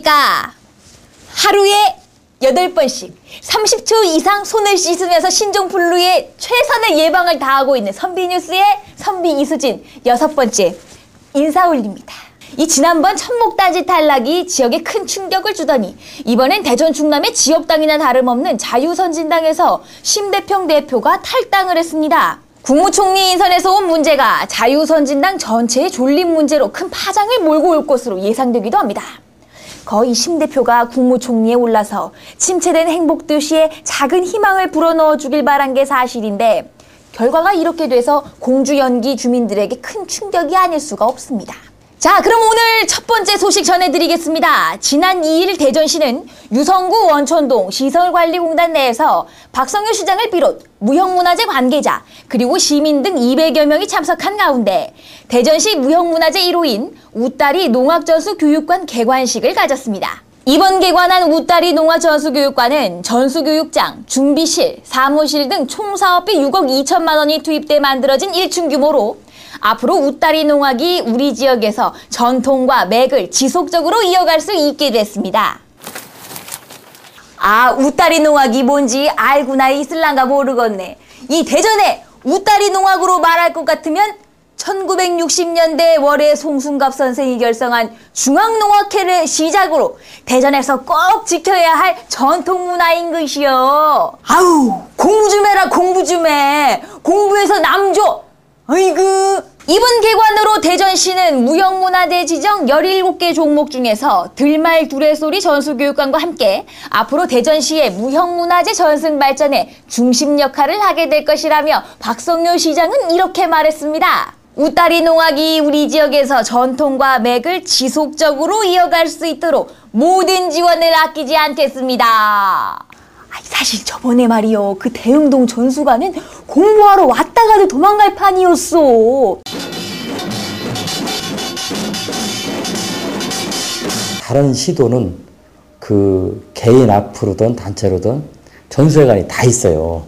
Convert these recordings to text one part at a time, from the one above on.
아십니까? 하루에 8번씩 30초 이상 손을 씻으면서 신종플루의 최선의 예방을 다하고 있는 선비뉴스의 선비 이수진 여섯 번째 인사 올립니다. 이 지난번 천목단지 탈락이 지역에 큰 충격을 주더니 이번엔 대전 충남의 지역당이나 다름없는 자유선진당에서 심대평 대표가 탈당을 했습니다. 국무총리 인선에서 온 문제가 자유선진당 전체의 존립 문제로 큰 파장을 몰고 올 것으로 예상되기도 합니다. 거의 심 대표가 국무총리에 올라서 침체된 행복 도시에 작은 희망을 불어넣어 주길 바란 게 사실인데 결과가 이렇게 돼서 공주 연기 주민들에게 큰 충격이 아닐 수가 없습니다. 자, 그럼 오늘 첫 번째 소식 전해드리겠습니다. 지난 2일 대전시는 유성구 원천동 시설관리공단 내에서 박성효 시장을 비롯 무형문화재 관계자 그리고 시민 등 200여 명이 참석한 가운데 대전시 무형문화재 1호인 우따리 농학전수 교육관 개관식을 가졌습니다. 이번 개관한 우따리 농화전수교육관은 전수교육장, 준비실, 사무실 등 총 사업비 6억 2천만 원이 투입돼 만들어진 1층 규모로 앞으로 우따리 농악이 우리 지역에서 전통과 맥을 지속적으로 이어갈 수 있게 됐습니다. 아, 우따리 농악이 뭔지 알구나 있을란가 모르겠네. 이 대전에 우따리 농악으로 말할 것 같으면 1960년대 월에 송순갑 선생이 결성한 중앙농악회를 시작으로 대전에서 꼭 지켜야 할 전통 문화인 것이요. 아우, 공부 좀 해라, 공부 좀 해. 공부해서 남 줘. 아이고. 이번 개관으로 대전시는 무형문화재 지정 17개 종목 중에서 들말 두레소리 전수교육관과 함께 앞으로 대전시의 무형문화재 전승 발전에 중심 역할을 하게 될 것이라며 박성효 시장은 이렇게 말했습니다. 우따리 농악이 우리 지역에서 전통과 맥을 지속적으로 이어갈 수 있도록 모든 지원을 아끼지 않겠습니다. 사실 저번에 말이요 그 대흥동 전수관은 공부하러 왔다가도 도망갈 판이었어. 다른 시도는 그 개인 앞으로든 단체로든 전수회관이 다 있어요.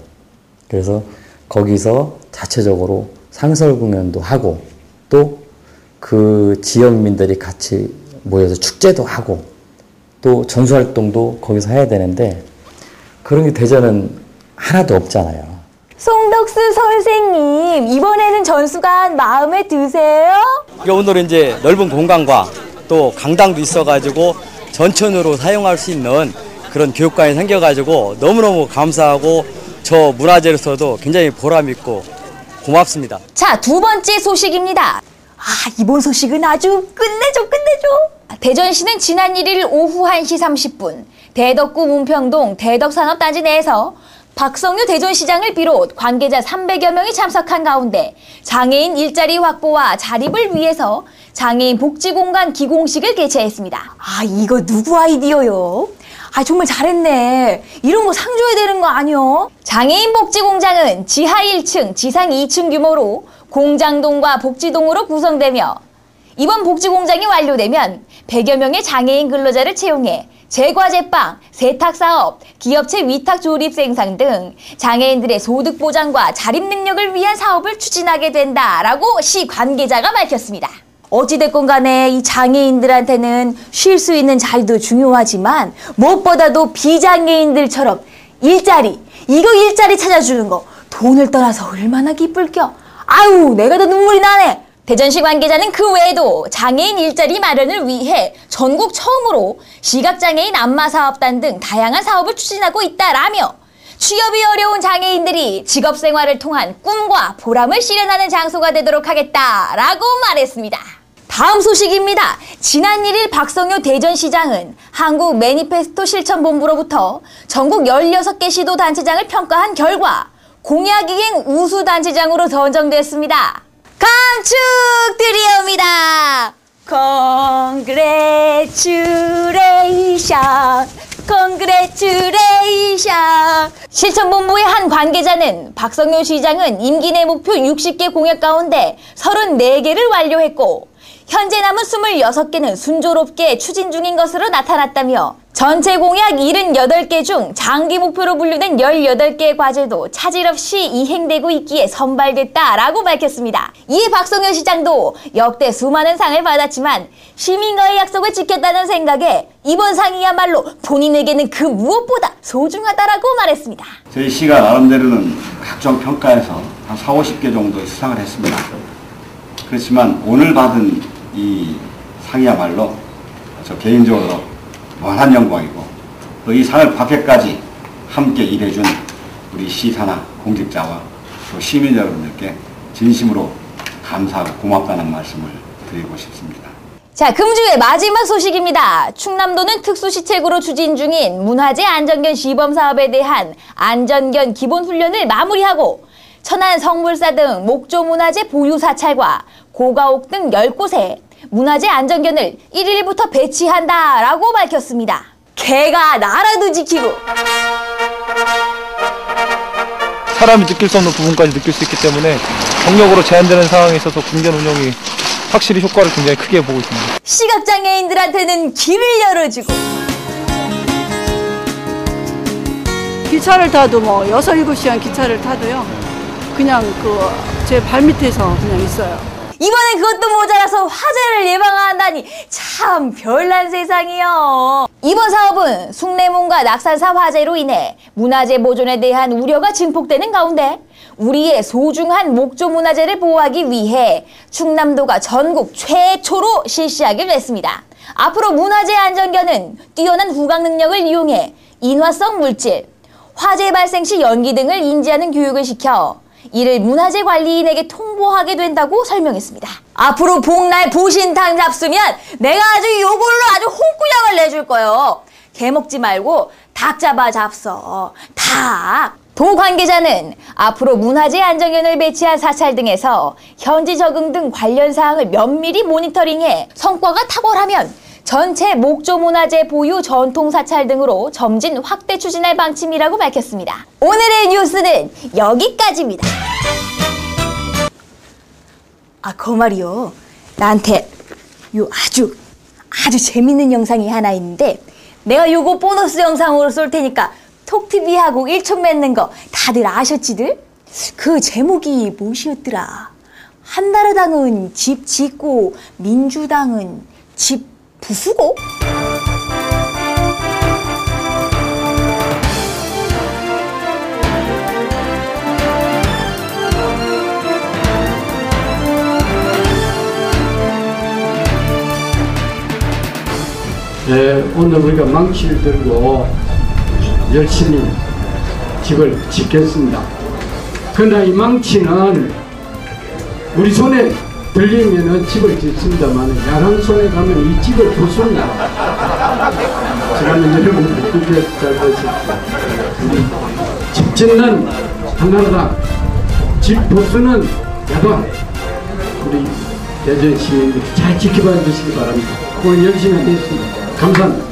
그래서 거기서 자체적으로 상설 공연도 하고 또 그 지역민들이 같이 모여서 축제도 하고 또 전수 활동도 거기서 해야 되는데 그런 게 대전은 하나도 없잖아요. 송덕수 선생님 이번에는 전수관 마음에 드세요? 오늘은 이제 넓은 공간과 또 강당도 있어가지고 전천으로 사용할 수 있는 그런 교육관이 생겨가지고 너무너무 감사하고 저 문화재로서도 굉장히 보람있고 고맙습니다. 자, 두 번째 소식입니다. 아, 이번 소식은 아주 끝내줘, 끝내줘. 대전시는 지난 1일 오후 1시 30분 대덕구 문평동 대덕산업단지 내에서 박성유 대전시장을 비롯 관계자 300여 명이 참석한 가운데 장애인 일자리 확보와 자립을 위해서 장애인 복지공간 기공식을 개최했습니다. 아, 이거 누구 아이디어요? 아, 정말 잘했네. 이런 거 상 줘야 되는 거 아니요? 장애인 복지공장은 지하 1층, 지상 2층 규모로 공장동과 복지동으로 구성되며 이번 복지공장이 완료되면 100여 명의 장애인 근로자를 채용해 제과제빵, 세탁사업, 기업체 위탁 조립 생산 등 장애인들의 소득 보장과 자립 능력을 위한 사업을 추진하게 된다라고 시 관계자가 밝혔습니다. 어찌됐건 간에 이 장애인들한테는 쉴 수 있는 자리도 중요하지만 무엇보다도 비장애인들처럼 일자리, 이거 일자리 찾아주는 거 돈을 떠나서 얼마나 기쁠 겨. 아유, 내가 더 눈물이 나네. 대전시 관계자는 그 외에도 장애인 일자리 마련을 위해 전국 처음으로 시각장애인 안마사업단 등 다양한 사업을 추진하고 있다라며 취업이 어려운 장애인들이 직업생활을 통한 꿈과 보람을 실현하는 장소가 되도록 하겠다라고 말했습니다. 다음 소식입니다. 지난 1일 박성효 대전시장은 한국 매니페스토 실천본부로부터 전국 16개 시도 단체장을 평가한 결과 공약이행 우수 단체장으로 선정됐습니다. 감축드리옵니다. Congratulation, Congratulation. 실천본부의 한 관계자는 박성효 시장은 임기 내 목표 60개 공약 가운데 34개를 완료했고 현재 남은 26개는 순조롭게 추진 중인 것으로 나타났다며 전체 공약 78개 중 장기 목표로 분류된 18개의 과제도 차질 없이 이행되고 있기에 선발됐다라고 밝혔습니다. 이에 박성현 시장도 역대 수많은 상을 받았지만 시민과의 약속을 지켰다는 생각에 이번 상이야말로 본인에게는 그 무엇보다 소중하다라고 말했습니다. 저희 시가 나름대로는 각종 평가에서 한 4, 50개 정도의 수상을 했습니다. 그렇지만 오늘 받은 이 상이야말로 저 개인적으로 무한한 영광이고 또이 상을 받게까지 함께 일해준 우리 시사나 공직자와 또 시민 여러분들께 진심으로 감사하고 고맙다는 말씀을 드리고 싶습니다. 자, 금주의 마지막 소식입니다. 충남도는 특수시책으로 추진 중인 문화재 안전견 시범 사업에 대한 안전견 기본 훈련을 마무리하고 천안 성물사 등 목조 문화재 보유 사찰과 고가옥 등 10곳에 문화재 안전견을 1일부터 배치한다라고 밝혔습니다. 개가 나라도 지키고 사람이 느낄 수 없는 부분까지 느낄 수 있기 때문에 경력으로 제한되는 상황에 있어서 군견 운영이 확실히 효과를 굉장히 크게 보고 있습니다. 시각장애인들한테는 길을 열어주고 기차를 타도 뭐 여섯 일곱 시간 기차를 타도요. 그냥 그 제 발밑에서 그냥 있어요. 이번엔 그것도 모자라서 화재를 예방한다니 참 별난 세상이요. 이번 사업은 숭례문과 낙산사 화재로 인해 문화재 보존에 대한 우려가 증폭되는 가운데 우리의 소중한 목조 문화재를 보호하기 위해 충남도가 전국 최초로 실시하게 됐습니다. 앞으로 문화재 안전견은 뛰어난 후각 능력을 이용해 인화성 물질, 화재 발생 시 연기 등을 인지하는 교육을 시켜 이를 문화재 관리인에게 통보하게 된다고 설명했습니다. 앞으로 복날 보신탕 잡수면 내가 아주 요걸로 아주 홍구형을 내줄 거예요. 개 먹지 말고 닭 잡아 잡서. 닭. 도 관계자는 앞으로 문화재 안전견을 배치한 사찰 등에서 현지 적응 등 관련 사항을 면밀히 모니터링해 성과가 탁월하면 전체 목조 문화재 보유 전통 사찰 등으로 점진 확대 추진할 방침이라고 밝혔습니다. 오늘의 뉴스는 여기까지입니다. 아, 그 말이요. 나한테 요 아주 아주 재밌는 영상이 하나 있는데 내가 요거 보너스 영상으로 쏠 테니까 톡TV하고 일촌 맺는 거 다들 아셨지들? 그 제목이 무엇이었더라? 한나라당은 집 짓고 민주당은 집 부수고? 네, 오늘 우리가 망치를 들고 열심히 집을 짓겠습니다. 그러나 이 망치는 우리 손에 들리면은 집을 짓습니다만 야랑 손에 가면 이 집을 부숩니다. 지금은 여러분들 그게 잘 보십시오. 집 짓는 한나라당, 집 부수는 야당, 우리 대전 시민들 잘 지켜봐 주시기 바랍니다. 오늘 열심히 하겠습니다. 감사합니다.